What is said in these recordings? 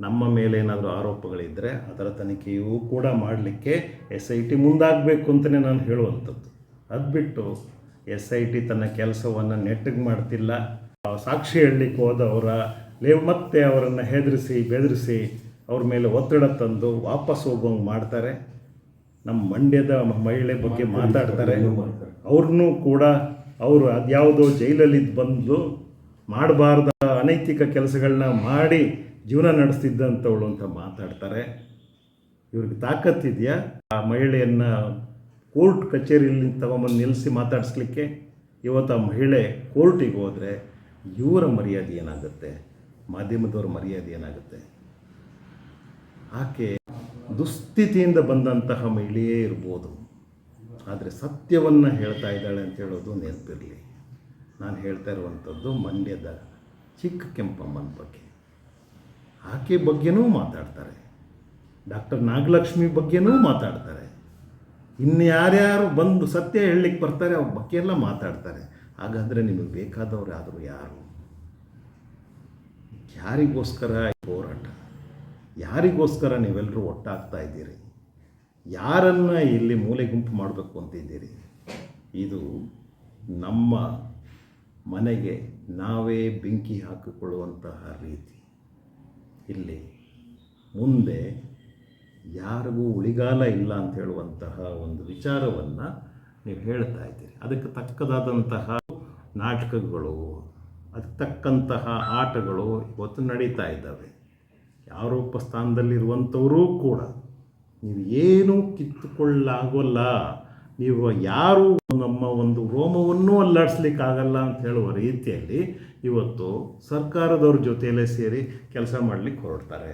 ನಮ್ಮ ಮೇಲೆ ಏನಾದರೂ ಆರೋಪಗಳಿದ್ದರೆ ಅದರ ತನಿಖೆಯೂ ಕೂಡ ಮಾಡಲಿಕ್ಕೆ ಎಸ್ ಐ ಟಿ ಮುಂದಾಗಬೇಕು ಅಂತಲೇ ನಾನು ಹೇಳುವಂಥದ್ದು. ಅದು ಬಿಟ್ಟು ಎಸ್ ಐ ಟಿ ತನ್ನ ಕೆಲಸವನ್ನು ನೆಟ್ಟಗೆ ಮಾಡ್ತಿಲ್ಲ. ಸಾಕ್ಷಿ ಹೇಳಲಿಕ್ಕೆ ಹೋದವರ ಲೇವ್ ಮತ್ತೆ ಅವರನ್ನು ಹೆದರಿಸಿ ಬೆದರಿಸಿ ಅವ್ರ ಮೇಲೆ ಒತ್ತಡ ತಂದು ವಾಪಸ್ ಹೋಗೋಂಗೆ ಮಾಡ್ತಾರೆ. ನಮ್ಮ ಮಂಡ್ಯದ ಮಹಿಳೆ ಬಗ್ಗೆ ಮಾತಾಡ್ತಾರೆ. ಅವ್ರನ್ನೂ ಕೂಡ ಅವರು ಅದ್ಯಾವುದೋ ಜೈಲಲ್ಲಿದ್ದು ಬಂದು ಮಾಡಬಾರ್ದ ಅನೈತಿಕ ಕೆಲಸಗಳನ್ನ ಮಾಡಿ ಜೀವನ ನಡೆಸ್ತಿದ್ದಂಥವಳು ಅಂತ ಮಾತಾಡ್ತಾರೆ. ಇವ್ರಿಗೆ ತಾಕತ್ತಿದೆಯಾ ಆ ಮಹಿಳೆಯನ್ನು ಕೋರ್ಟ್ ಕಚೇರಿಯಲ್ಲಿ ತಗೊಂಬಂದು ನಿಲ್ಲಿಸಿ ಮಾತಾಡಿಸ್ಲಿಕ್ಕೆ ಇವತ್ತು ಆ ಮಹಿಳೆ ಕೋರ್ಟಿಗೆ ಹೋದರೆ ಇವರ ಮರ್ಯಾದೆ ಏನಾಗುತ್ತೆ? ಮಾಧ್ಯಮದವ್ರ ಮರ್ಯಾದೆ ಏನಾಗುತ್ತೆ? ಆಕೆ ದುಸ್ಥಿತಿಯಿಂದ ಬಂದಂತಹ ಮಹಿಳೆಯೇ ಇರ್ಬೋದು. ಆದರೆ ಸತ್ಯವನ್ನು ಹೇಳ್ತಾ ಇದ್ದಾಳೆ ಅಂತ ಹೇಳೋದು ನೆನಪಿರಲಿ. ನಾನು ಹೇಳ್ತಾ ಇರುವಂಥದ್ದು ಮಂಡ್ಯದ ಚಿಕ್ಕ ಕೆಂಪಮ್ಮನ ಬಗ್ಗೆ. ಆಕೆ ಬಗ್ಗೆನೂ ಮಾತಾಡ್ತಾರೆ. ಡಾಕ್ಟರ್ ನಾಗಲಕ್ಷ್ಮಿ ಬಗ್ಗೆನೂ ಮಾತಾಡ್ತಾರೆ. ಇನ್ನು ಯಾರ್ಯಾರು ಬಂದು ಸತ್ಯ ಹೇಳಲಿಕ್ಕೆ ಬರ್ತಾರೆ, ಅವ್ರ ಬಗ್ಗೆ ಎಲ್ಲ ಮಾತಾಡ್ತಾರೆ. ಹಾಗಾದರೆ ನಿಮಗೆ ಬೇಕಾದವರು ಆದರೂ ಯಾರು? ಯಾರಿಗೋಸ್ಕರ ಹೋರಾಟ? ಯಾರಿಗೋಸ್ಕರ ನೀವೆಲ್ಲರೂ ಒಟ್ಟಾಗ್ತಾ ಇದ್ದೀರಿ? ಯಾರನ್ನು ಇಲ್ಲಿ ಮೂಲೆ ಗುಂಪು ಮಾಡಬೇಕು ಅಂತಿದ್ದೀರಿ ಇದು ನಮ್ಮ ಮನೆಗೆ ನಾವೇ ಬೆಂಕಿ ಹಾಕಿಕೊಳ್ಳುವಂತಹ ರೀತಿ. ಇಲ್ಲಿ ಮುಂದೆ ಯಾರಿಗೂ ಉಳಿಗಾಲ ಇಲ್ಲ ಅಂತ ಹೇಳುವಂತಹ ಒಂದು ವಿಚಾರವನ್ನು ನೀವು ಹೇಳ್ತಾ ಇದ್ದೀರಿ. ಅದಕ್ಕೆ ತಕ್ಕದಾದಂತಹ ನಾಟಕಗಳು, ಅದಕ್ಕೆ ತಕ್ಕಂತಹ ಆಟಗಳು ಇವತ್ತು ನಡೀತಾ ಇದ್ದಾವೆ. ಆರೋಪ ಸ್ಥಾನದಲ್ಲಿರುವಂಥವರೂ ಕೂಡ ನೀವು ಏನೂ ಕಿತ್ತುಕೊಳ್ಳಾಗೋಲ್ಲ ನೀವು ಯಾರು ನಮ್ಮ ಒಂದು ರೋಮವನ್ನೂ ಅಲ್ಲಾಡಿಸ್ಲಿಕ್ಕಾಗಲ್ಲ ಅಂತ ಹೇಳುವ ರೀತಿಯಲ್ಲಿ ಇವತ್ತು ಸರ್ಕಾರದವ್ರ ಜೊತೆಯಲ್ಲೇ ಸೇರಿ ಕೆಲಸ ಮಾಡಲಿಕ್ಕೆ ಹೊರಡ್ತಾರೆ.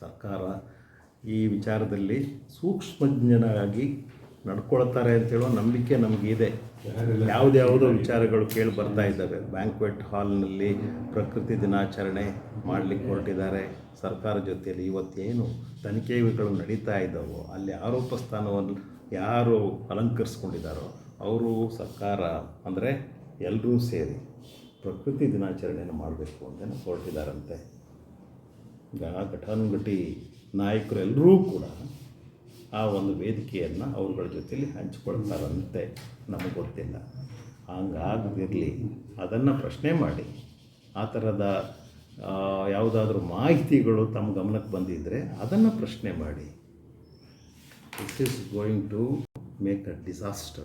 ಸರ್ಕಾರ ಈ ವಿಚಾರದಲ್ಲಿ ಸೂಕ್ಷ್ಮಜ್ಞನಾಗಿ ನಡ್ಕೊಳ್ತಾರೆ ಅಂತ ಹೇಳೋ ನಂಬಿಕೆ ನಮಗಿದೆ. ಯಾವುದ್ಯಾವುದೋ ವಿಚಾರಗಳು ಕೇಳಿ ಬರ್ತಾ ಇದ್ದಾವೆ. ಬ್ಯಾಂಕ್ವೆಟ್ ಹಾಲ್ನಲ್ಲಿ ಪ್ರಕೃತಿ ದಿನಾಚರಣೆ ಮಾಡಲಿಕ್ಕೆ ಹೊರಟಿದ್ದಾರೆ. ಸರ್ಕಾರ ಜೊತೆಯಲ್ಲಿ ಇವತ್ತೇನು ತನಿಖೆಗಳು ನಡೀತಾ ಇದ್ದಾವೋ, ಅಲ್ಲಿ ಆರೋಪ ಸ್ಥಾನವನ್ನು ಯಾರು ಅಲಂಕರಿಸ್ಕೊಂಡಿದ್ದಾರೋ ಅವರು ಸರ್ಕಾರ ಅಂದರೆ ಎಲ್ಲರೂ ಸೇರಿ ಪ್ರಕೃತಿ ದಿನಾಚರಣೆಯನ್ನು ಮಾಡಬೇಕು ಅಂತ ಹೊರಟಿದ್ದಾರಂತೆ. ಈಗ ಘಟಾನುಘಟಿ ನಾಯಕರೆಲ್ಲರೂ ಕೂಡ ಆ ಒಂದು ವೇದಿಕೆಯನ್ನು ಅವರುಗಳ ಜೊತೆಯಲ್ಲಿ ಹಂಚಿಕೊಳ್ತಾರಂತೆ. ನಮಗೆ ಗೊತ್ತಿಲ್ಲ. ಹಂಗಾಗದಿರಲಿ. ಅದನ್ನು ಪ್ರಶ್ನೆ ಮಾಡಿ. ಆ ಥರದ ಯಾವುದಾದ್ರೂ ಮಾಹಿತಿಗಳು ತಮ್ಮ ಗಮನಕ್ಕೆ ಬಂದಿದ್ದರೆ ಅದನ್ನು ಪ್ರಶ್ನೆ ಮಾಡಿ. This is going to make a disaster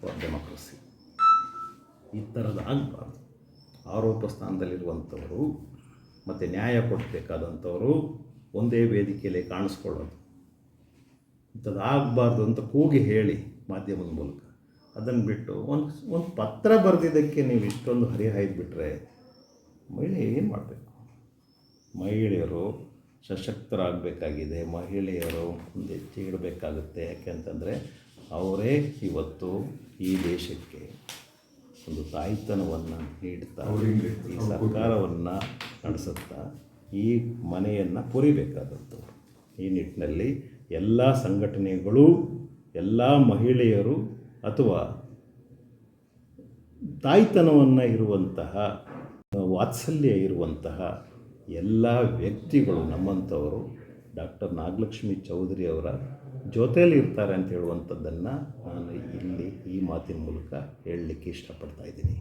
for democracy ಈ ಥರದ್ದು ಆಗಬಾರ್ದು. ಆರೋಪ ಸ್ಥಾನದಲ್ಲಿರುವಂಥವರು ಮತ್ತು ನ್ಯಾಯ ಕೊಡಬೇಕಾದಂಥವರು ಒಂದೇ ವೇದಿಕೆಯಲ್ಲಿ ಕಾಣಿಸ್ಕೊಳ್ಳೋದು. ಇಂಥದ್ದು ಆಗಬಾರ್ದು ಅಂತ ಕೂಗಿ ಹೇಳಿ ಮಾಧ್ಯಮದ ಮೂಲಕ. ಅದನ್ನು ಬಿಟ್ಟು ಒಂದು ಒಂದು ಪತ್ರ ಬರೆದಿದ್ದಕ್ಕೆ ನೀವು ಇಷ್ಟೊಂದು ಹರಿಹಾಯ್ದು ಬಿಟ್ಟರೆ ಮಹಿಳೆ ಏನು ಮಾಡಬೇಕು? ಮಹಿಳೆಯರು ಸಶಕ್ತರಾಗಬೇಕಾಗಿದೆ ಮಹಿಳೆಯರು ಮುಂದೆ ಇಡಬೇಕಾಗುತ್ತೆ ಯಾಕೆಂತಂದರೆ ಅವರೇ ಇವತ್ತು ಈ ದೇಶಕ್ಕೆ ಒಂದು ತಾಯ್ತನವನ್ನು ನೀಡ್ತಾ ಈ ಸರ್ಕಾರವನ್ನು ನಡೆಸುತ್ತಾ ಈ ಮನೆಯನ್ನು ಪುರಿಬೇಕಾದದ್ದು ಈ ನಿಟ್ಟಿನಲ್ಲಿ ಎಲ್ಲ ಸಂಘಟನೆಗಳು ಎಲ್ಲ ಮಹಿಳೆಯರು ಅಥವಾ ತಾಯ್ತನವನ್ನು ಇರುವಂತಹ ವಾತ್ಸಲ್ಯ ಇರುವಂತಹ ಎಲ್ಲ ವ್ಯಕ್ತಿಗಳು ನಮ್ಮಂಥವರು ಡಾಕ್ಟರ್ ನಾಗಲಕ್ಷ್ಮಿ ಚೌಧರಿ ಅವರ ಜೊತೆಯಲ್ಲಿ ಇರ್ತಾರೆ ಅಂತ ಹೇಳುವಂಥದ್ದನ್ನು ನಾನು ಇಲ್ಲಿ ಈ ಮಾತಿನ ಮೂಲಕ ಹೇಳಲಿಕ್ಕೆ ಇಷ್ಟಪಡ್ತಾ ಇದ್ದೀನಿ.